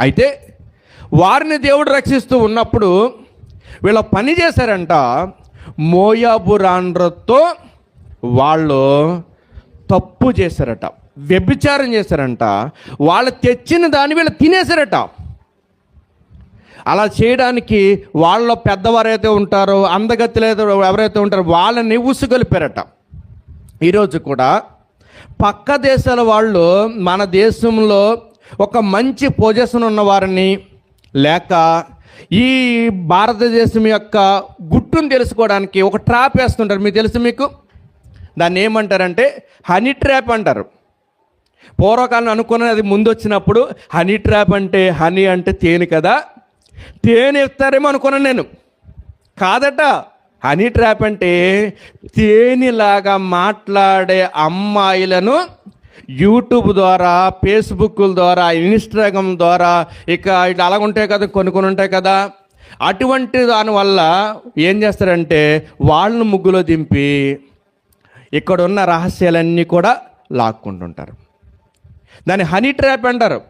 అయితే వారిని దేవుడు రక్షిస్తూ ఉన్నప్పుడు వీళ్ళ పని చేశారంట. మోయాబు రాండ్రతో వాళ్ళు తప్పు చేశారట వ్యభిచారం చేశారంట. వాళ్ళు తెచ్చిన దాన్ని వీళ్ళు తినేశారట. అలా చేయడానికి వాళ్ళ పెద్దవారైతే ఉంటారో అందగత్తులు ఎవరైతే ఉంటారో వాళ్ళని ఉసుగొలిపారట. ఈరోజు కూడా పక్క దేశాల వాళ్ళు మన దేశంలో ఒక మంచి పొజిషన్ ఉన్న వారిని లేక ఈ భారతదేశం యొక్క గుట్టును తెలుసుకోవడానికి ఒక ట్రాప్ వేస్తుంటారు. మీకు తెలుసు మీకు? దాన్ని ఏమంటారంటే హనీ ట్రాప్ అంటారు. పూర్వకాలం అనుకున్నది అది ముందు వచ్చినప్పుడు హనీ ట్రాప్ అంటే హనీ అంటే తేనె కదా? తేనె ఇస్తారేమో అనుకున్నాను నేను. కాదట. హనీ ట్రాప్ అంటే తేనెలాగా మాట్లాడే అమ్మాయిలను యూట్యూబ్ ద్వారా ఫేస్బుక్ల ద్వారా ఇన్స్టాగ్రామ్ ద్వారా ఇక ఇట్లా అలా ఉంటాయి కదా కొన్ని కొన్ని ఉంటాయి కదా. అటువంటి దానివల్ల ఏం చేస్తారంటే వాళ్ళను ముగ్గులో దింపి ఇక్కడ ఉన్న రహస్యాలన్నీ కూడా లాక్కుంటుంటారు. దాన్ని హనీ ట్రాప్ అంటారు.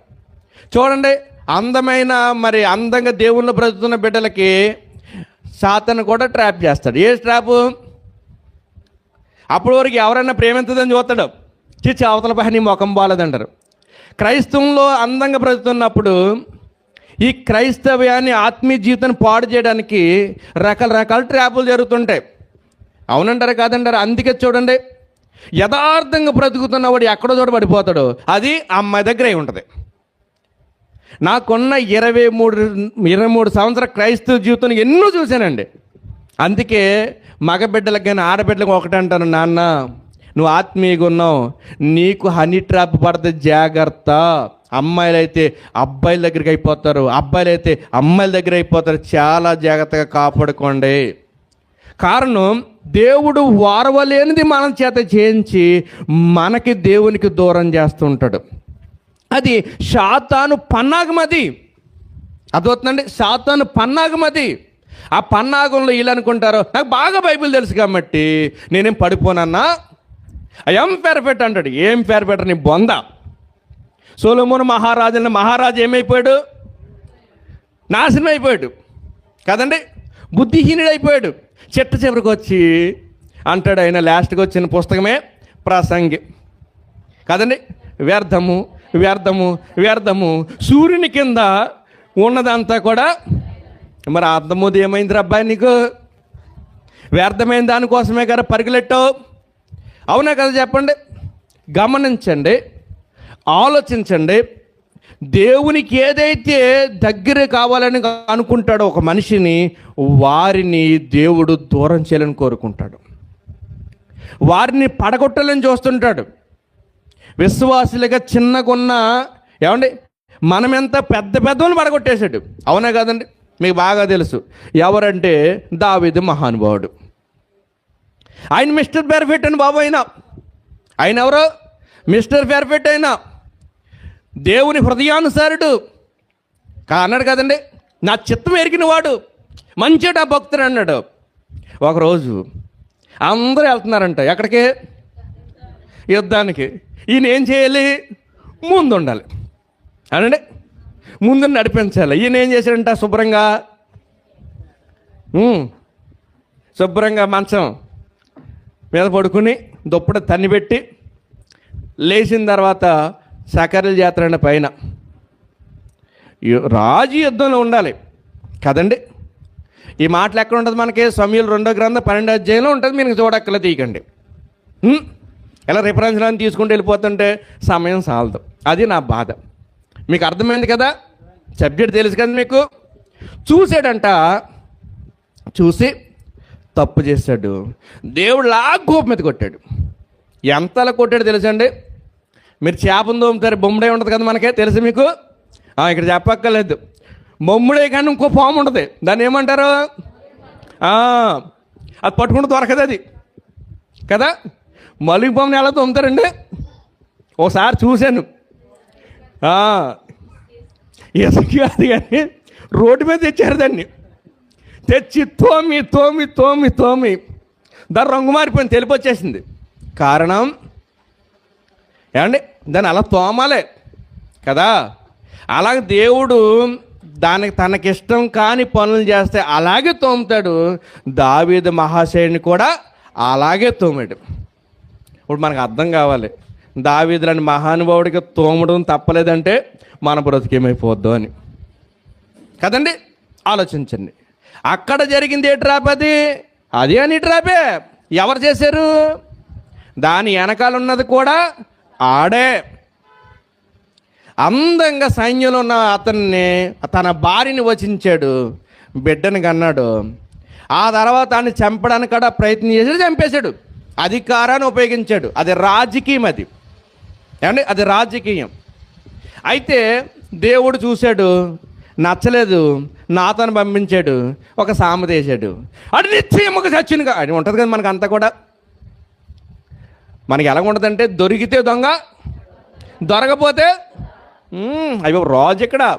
చూడండి అందమైన మరి అందంగా దేవుళ్ళు బ్రతుకుతున్న బిడ్డలకి సాతను కూడా ట్రాప్ చేస్తాడు. ఏ ట్రాప్? అప్పటి వరకు ఎవరైనా ప్రేమించదని చూస్తాడు. చిచ్చి అవతల పహని ముఖం బాలేదంటారు. క్రైస్తవంలో అందంగా బ్రతుకుతున్నప్పుడు ఈ క్రైస్తవ్యాన్ని ఆత్మీయ జీవితాన్ని పాడు చేయడానికి రకరకాల ట్రాపులు జరుగుతుంటాయి. అవునంటారు కాదంటారు? అందుకే చూడండి యథార్థంగా బ్రతుకుతున్నవాడు ఎక్కడో చోట పడిపోతాడు. అది అమ్మాయి దగ్గరే ఉంటుంది. నాకున్న ఇరవై మూడు ఇరవై మూడు సంవత్సరాల క్రైస్తవ జీవితం ఎన్నో చూశానండి. అందుకే మగబిడ్డలకు కానీ ఆడబిడ్డలకు ఒకటే అంటాను నాన్న నువ్వు ఆత్మీయంగా ఉన్నావు. నీకు హనీ ట్రాప్ పడితే జాగ్రత్త. అమ్మాయిలు అయితే అబ్బాయిల దగ్గరికి అయిపోతారు. అబ్బాయిలు అయితే అమ్మాయిల దగ్గర అయిపోతారు. చాలా జాగ్రత్తగా కాపాడుకోండి. కారణం దేవుడు వారవలేనిది మనం చేత చేయించి మనకి దేవునికి దూరం చేస్తుంటాడు అది శాతాను పన్నాగమది అదవుతుందండి శాతాను పన్నాగమది ఆ పన్నాగంలో వీళ్ళు అనుకుంటారు నాకు బాగా బైబిల్ తెలుసు కాబట్టి నేనేం పడిపోనన్నా ఏం పెరపెట్ట అంటాడు. ఏం పెరపెట్ట నీ బొంద? సోలోమోను మహారాజుని మహారాజు ఏమైపోయాడు? నాశనం అయిపోయాడు కదండి బుద్ధిహీనుడు అయిపోయాడు చెట్ట చివరికి వచ్చి అంటాడు ఆయన లాస్ట్కి వచ్చిన పుస్తకమే ప్రసంగి. కదండి వ్యర్థము వ్యర్థము వ్యర్థము. సూర్యుని కింద ఉన్నదంతా కూడా మరి అర్థముది ఏమైంది అబ్బాయి నీకు? వ్యర్థమైన దానికోసమే కదా పరుగులెట్టావు? అవునా కదా చెప్పండి? గమనించండి ఆలోచించండి. దేవునికి ఏదైతే దగ్గర కావాలని అనుకుంటాడో ఒక మనిషిని వారిని దేవుడు దూరం చేయాలని కోరుకుంటాడు. వారిని పడగొట్టాలని చూస్తుంటాడు. విశ్వాసులుగా చిన్నగున్న ఏమండి? మనం ఎంత పెద్ద పెద్దలను పడగొట్టేశాడు. అవునా కదండి? మీకు బాగా తెలుసు. ఎవరంటే దావిది మహానుభావుడు. ఆయన మిస్టర్ పెర్ఫెక్ట్ అని బాబు అయినా. ఆయన ఎవరో? మిస్టర్ పెర్ఫెక్ట్ అయినా. దేవుని హృదయానుసారుడు. కా- అన్నాడు కదండి నా చిత్తం ఎరిగిన వాడు. మంచిగా భక్తుడు అన్నాడు. ఒకరోజు అందరూ వెళ్తున్నారంట ఎక్కడికి? యుద్ధానికి. ఈయన ఏం చేయాలి? ముందు ఉండాలి అనండి ముందు నడిపించాలి. ఈయన ఏం చేశాడంట? శుభ్రంగా? శుభ్రంగా మంచం మీద పడుకుని దుప్పట తన్ని పెట్టి లేచిన తర్వాత సకరల జాతర పైన రాజు యుద్ధంలో ఉండాలి. కదండి? ఈ మాటలు ఎక్కడ ఉంటుంది మనకి? సమయంలో రెండో గ్రంథం పన్నెండో అధ్యాయంలో ఉంటుంది. మీరు చూడక్కల తీయకండి. ఉమ్, ఇలా రిఫరెన్స్ అని తీసుకుంటూ వెళ్ళిపోతుంటే సమయం సాలదు. అది నా బాధ. మీకు అర్థమైంది కదా? సబ్జెక్ట్ తెలుసు కదా మీకు? చూసాడంట. చూసి తప్పు చేశాడు. దేవుడు లా కోపం మీద కొట్టాడు. ఎంతలా కొట్టాడు తెలుసండి? మీరు చేపను తోముతారు బొమ్మడే ఉంటుంది కదా మనకే తెలుసు మీకు? ఇక్కడ చెప్పక్కర్లేదు. బొమ్మడే కానీ ఇంకో పాము ఉంటుంది. దాన్ని ఏమంటారు? అది పట్టుకుంటూ దొరకదు అది. కదా? మలుగు పాముని ఎలా తోముతారండి? ఓసారి చూశాను. ఇసుక కాదు కానీ రోడ్డు మీద తెచ్చారు దాన్ని. తెచ్చి తోమి తోమి తోమి తోమి. దాని రంగు మారిపోయింది తెలిపి వచ్చేసింది. కారణం? ఏమండి? దాన్ని అలా తోమాలే. కదా? అలాగే దేవుడు దానికి తనకిష్టం కాని పనులు చేస్తే అలాగే తోముతాడు. దావీద మహాశయుని కూడా అలాగే తోమాడు. ఇప్పుడు మనకు అర్థం కావాలి. దావీదులని మహానుభావుడికి తోమడం తప్పలేదంటే మన బ్రతికేమైపోద్దు అని. కదండి? ఆలోచించండి. అక్కడ జరిగింది ఏ ట్రాప్ అది? అదే అని ట్రాపే. ఎవరు చేశారు? దాని వెనకాల ఉన్నది కూడా ఆడే. అందంగా సైన్యంలో ఉన్న అతన్ని తన భార్యని వచించాడు. బిడ్డని కన్నాడు. ఆ తర్వాత ఆయన చంపడానికి కూడా ప్రయత్నం చేశాడు చంపేశాడు. అధికారాన్ని ఉపయోగించాడు. అది రాజకీయం అది. ఏమండి? అది రాజకీయం. అయితే దేవుడు చూశాడు నచ్చలేదు. నాతను పంపించాడు. ఒక సామెత వేసాడు అటు నిశ్చయం ఒక సచ్చినగా అది ఉంటుంది కదా మనకు అంతా కూడా. మనకి ఎలా ఉంటుందంటే దొరికితే దొంగ దొరకపోతే అయ్యో రాజు ఇక్కడ.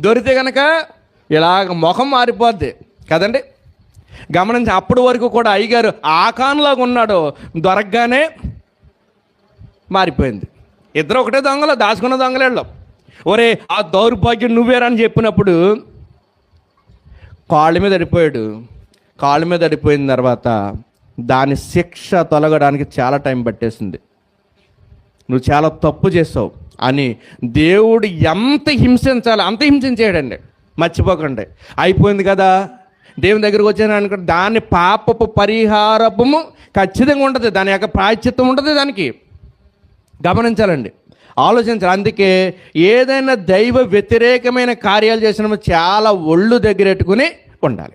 దొరికితే కనుక ఇలాగ ముఖం మారిపోద్ది. కదండి? గమనించి అప్పటి వరకు కూడా అయ్యగారు ఆకాన్లాగా ఉన్నాడు. దొరకగానే మారిపోయింది. ఇద్దరు ఒకటే దొంగలు దాచుకున్న దొంగలేళ్ళు. ఒరే ఆ దౌర్భాగ్యం నువ్వేరని చెప్పినప్పుడు కాళ్ళ మీద అడిపోయాడు. కాళ్ళ మీద అడిపోయిన తర్వాత దాని శిక్ష తొలగడానికి చాలా టైం పట్టేసింది. నువ్వు చాలా తప్పు చేసావు అని దేవుడు ఎంత హింసించాలి అంత హింసించాడండి మర్చిపోకండి. అయిపోయింది కదా. దేవుని దగ్గరికి వచ్చాను అనుకుంటే దాని పాపపు పరిహారపము ఖచ్చితంగా ఉంటుంది. దాని యొక్క ప్రాయశ్చిత్తం ఉంటుంది దానికి. గమనించాలండి. ఆలోచించాలి అందుకే ఏదైనా దైవ వ్యతిరేకమైన కార్యాలు చేసినప్పుడు చాలా ఒళ్ళు దగ్గరెట్టుకుని ఉండాలి.